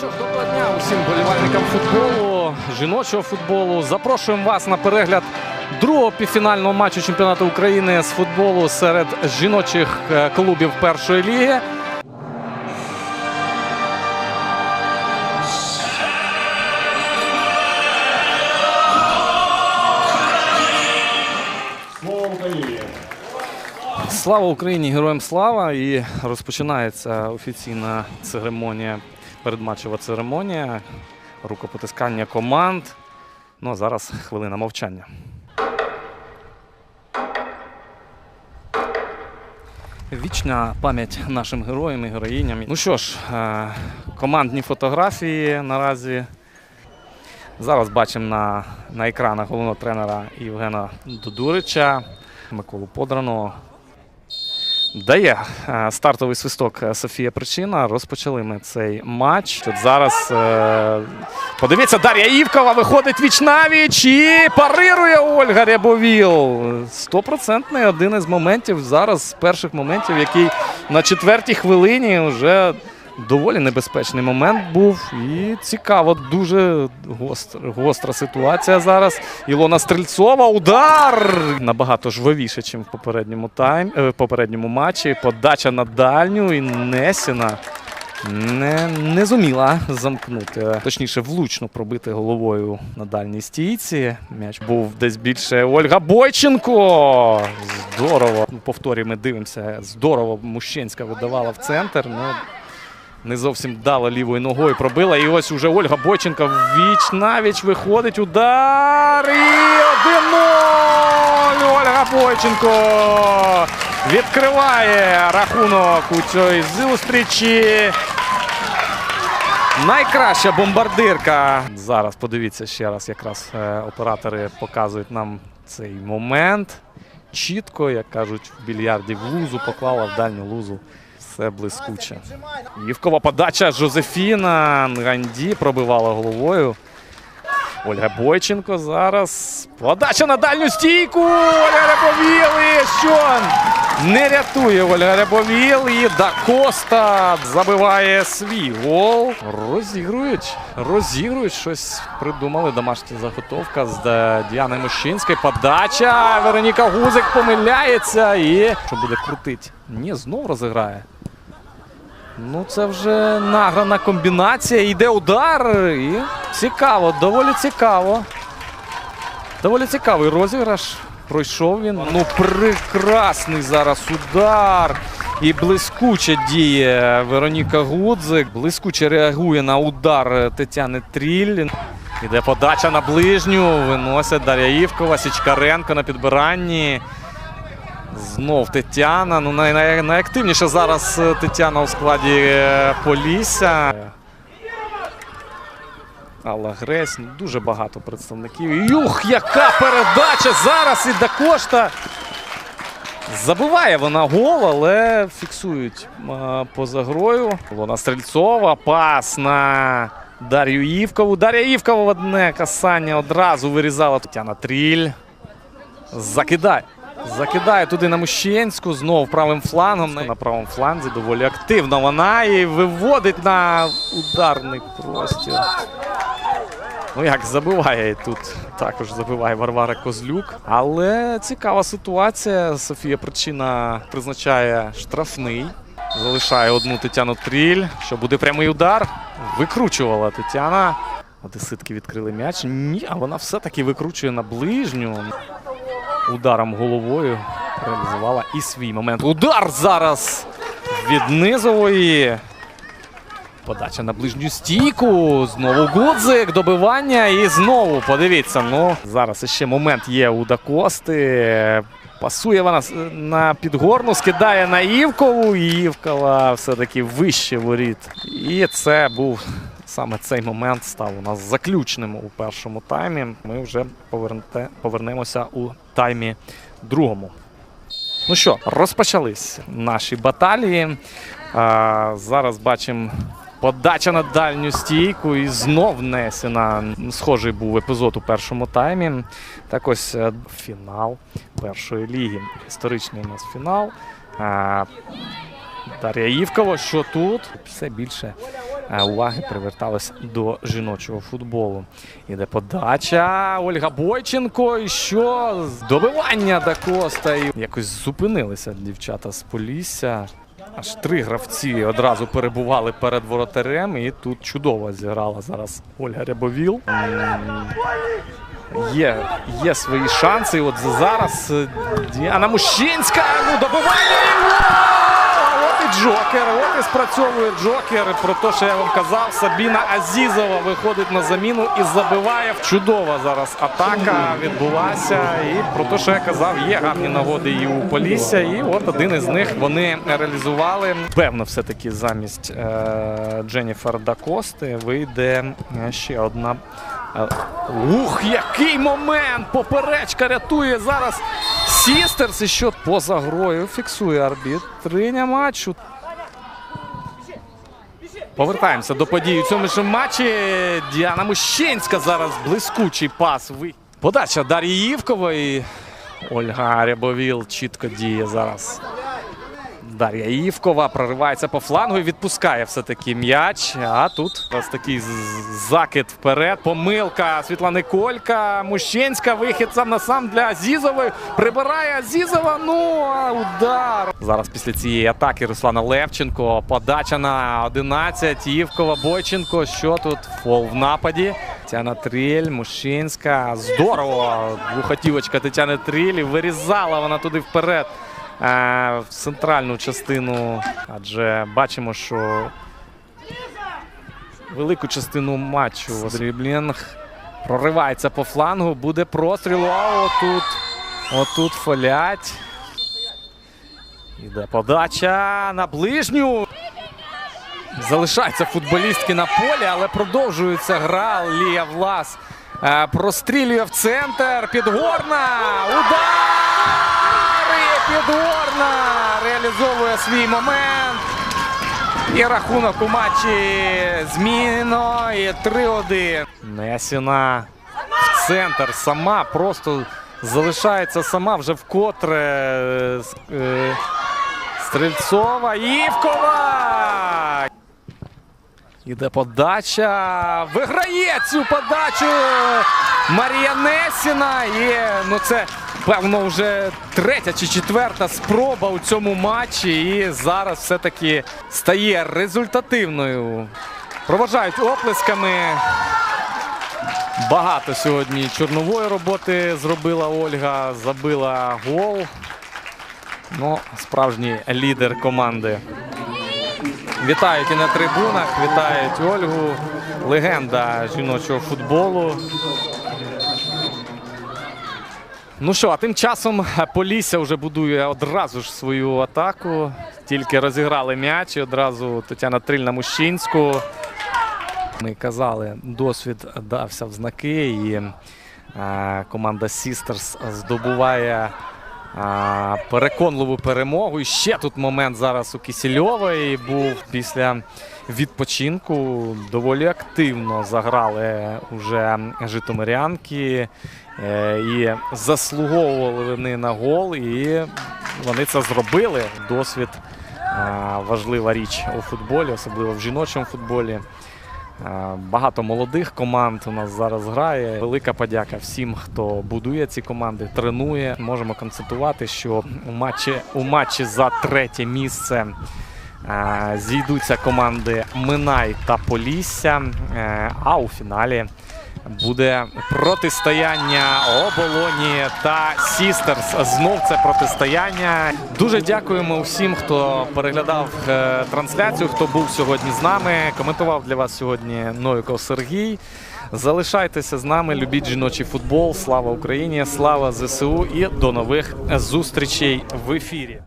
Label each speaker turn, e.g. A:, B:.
A: Що доброго дня усім болівальникам футболу, жіночого футболу. Запрошуємо вас на перегляд другого півфінального матчу чемпіонату України з футболу серед жіночих е, клубів першої ліги. Слава Україні! Героям слава! І розпочинається офіційна церемонія, передматчева церемонія, рукопотискання команд. Ну а зараз хвилина мовчання. Вічна пам'ять нашим героям і героїням. Ну що ж, е, командні фотографії наразі. Зараз бачимо на, на екранах головного тренера Євгена Додурича, Миколу Подраного. Дає е, стартовий свисток е, Софія Причина. Розпочали ми цей матч. От зараз е, подивіться, Дар'я Івкова виходить віч навіч і парирує Ольга Рябовіл. Стопроцентний один із моментів зараз, з перших моментів, який на четвертій хвилині вже доволі небезпечний момент був. І цікаво, дуже гостра, гостра ситуація зараз. Ілона Стрельцова. Удар! Набагато жвавіше, ніж в попередньому тайм, е, в попередньому матчі. Подача на дальню і Несіна. Не, не зуміла замкнути, точніше, влучно пробити головою на дальній стійці. М'яч був десь більше Ольга Бойченко. Здорово. Ну, повторі ми дивимося. Здорово Мущенська видавала в центр. Ну, не зовсім вдало лівою ногою пробила. І ось уже Ольга Бойченка віч навіч виходить. Удар. І 1-0. Ольга Бойченко відкриває рахунок у цій зустрічі. Найкраща бомбардирка. Зараз подивіться ще раз, якраз е, оператори показують нам цей момент. Чітко, як кажуть, в більярді в лузу поклала в дальню лузу. Все блискуче. Євкова подача Жозефіна Нганді пробивала головою. Ольга Бойченко зараз. Подача на дальню стійку. Ольга Рябовіл. І що? Не рятує Ольга Рябовіл. І Да Коста забиває свій гол. Розігрують. Розігрують щось. Придумали домашня заготовка з Діани Мощинської. Подача. Вероніка Гузик помиляється. І що буде крутить? Ні, знов розіграє. Ну, це вже награна комбінація. Йде удар. І цікаво, доволі цікаво. Доволі цікавий розіграш. Пройшов він. Ну, прекрасний зараз удар. І блискуче діє Вероніка Гудзик. Блискуче реагує на удар Тетяни Тріль. Іде подача на ближню. Виносить Дар'я Івкова, Січкаренко на підбиранні. Знов Тетяна. Ну, най, най, найактивніше зараз е, Тетяна у складі е, Полісся. Алла Гресь, ну, дуже багато представників. Юх, яка передача зараз і Дакошта. Забиває вона гол, але фіксують е, поза грою. Вона Стрельцова. Пас на Дар'ю Івкову. Дар'я Івкова в одне касання одразу вирізала Тетяна Тріль. Закидає. Закидає туди на Мущенську, знов правим флангом. На правому фланзі доволі активно вона і виводить на ударний простір. Ну як забиває тут також забиває Варвара Козлюк. Але цікава ситуація. Софія Причина призначає штрафний. Залишає одну Тетяну Тріль. Що буде прямий удар. Викручувала Тетяна. Одеситки відкрили м'яч. Ні, а вона все-таки викручує на ближню ударом головою реалізувала і свій момент. Удар зараз від низової. Подача на ближню стійку. Знову Гудзик, добивання. І знову подивіться. Ну зараз ще момент є у Дакости. Пасує вона на підгорну, скидає на Івкову. Івкова все-таки вище воріт. І це був саме цей момент став у нас заключним у першому таймі. Ми вже повернете, повернемося у таймі другому. Ну що, розпочались наші баталії. А, зараз бачимо подача на дальню стійку і знов Несіна. Схожий був епізод у першому таймі. Так ось е, фінал першої ліги. Історичний у нас фінал. Дар'я Івкова, що тут? Все більше уваги приверталось до жіночого футболу. Іде подача Ольга Бойченко. І що? Добивання до Коста. І якось зупинилися дівчата з Полісся. Аж три гравці одразу перебували перед воротарем, і тут чудово зіграла зараз Ольга Рябовіл. Є, є свої шанси. От зараз е, Діана Мущинська. Ну, добивання! І Джокер. От і спрацьовує Джокер. Про те, що я вам казав, Сабіна Азізова виходить на заміну і забиває. Чудова зараз атака відбулася. І про те, що я казав, є гарні нагоди і у Полісся. І от один із них вони реалізували. Певно, все-таки замість е, Дженніфер Дакости вийде е, ще одна. Ух, який момент! Поперечка рятує зараз Сістерс. І що поза грою фіксує арбітриня матчу. Повертаємося до подій у цьому ж матчі. Діана Мущинська зараз блискучий пас. Подача Дар'ї Євкової. Ольга Рябовіл чітко діє зараз. Дар'я Івкова проривається по флангу і відпускає все-таки м'яч. А тут ось такий закид вперед. Помилка Світлани Колька. Мущенська. Вихід сам на сам для Азізової. Прибирає Азізова. Ну, а удар. Зараз після цієї атаки Руслана Левченко. Подача на 11. Івкова Бойченко. Що тут? Фол в нападі. Тетяна Тріль, Мущинська. Здорово. Двохотівочка Тетяни Тріль. Вирізала вона туди вперед в центральну частину. Адже бачимо, що велику частину матчу Дріблінг проривається по флангу. Буде простріл. А отут, отут фолять. Іде подача на ближню. Залишаються футболістки на полі, але продовжується гра. Лія Влас е, прострілює в центр. Підгорна. Удар! Підгорна реалізовує свій момент. І рахунок у матчі змінено. І 3-1. Несіна в центр сама просто залишається сама вже вкотре. е, Стрельцова. Івкова. Іде подача. Виграє цю подачу Марія Несіна. І ну це певно вже третя чи четверта спроба у цьому матчі. І зараз все-таки стає результативною. Проважають оплесками. Багато сьогодні чорнової роботи зробила Ольга. Забила гол. Ну, справжній лідер команди. Вітають і на трибунах, вітають Ольгу, легенда жіночого футболу. Ну що, а тим часом Полісся вже будує одразу ж свою атаку. Тільки розіграли м'яч і одразу Тетяна Триль на Мущинську. Ми казали, досвід дався в знаки, і е, команда Сістерс здобуває переконливу перемогу. І ще тут момент зараз у Кісільової був після відпочинку. Доволі активно заграли вже житомирянки е, і заслуговували вони на гол. І вони це зробили. Досвід важлива річ у футболі, особливо в жіночому футболі. Е, Багато молодих команд у нас зараз грає. Велика подяка всім, хто будує ці команди, тренує. Можемо констатувати, що у матчі, у матчі за третє місце е, зійдуться команди Минай та Полісся. Е, А у фіналі буде протистояння оболоні та Сістерс. Знов це протистояння. Дуже дякуємо всім, хто переглядав е, трансляцію, хто був сьогодні з нами. Коментував для вас сьогодні Новіков Сергій. Залишайтеся з нами, любіть жіночий футбол. Слава Україні! Слава ЗСУ і до нових зустрічей в ефірі.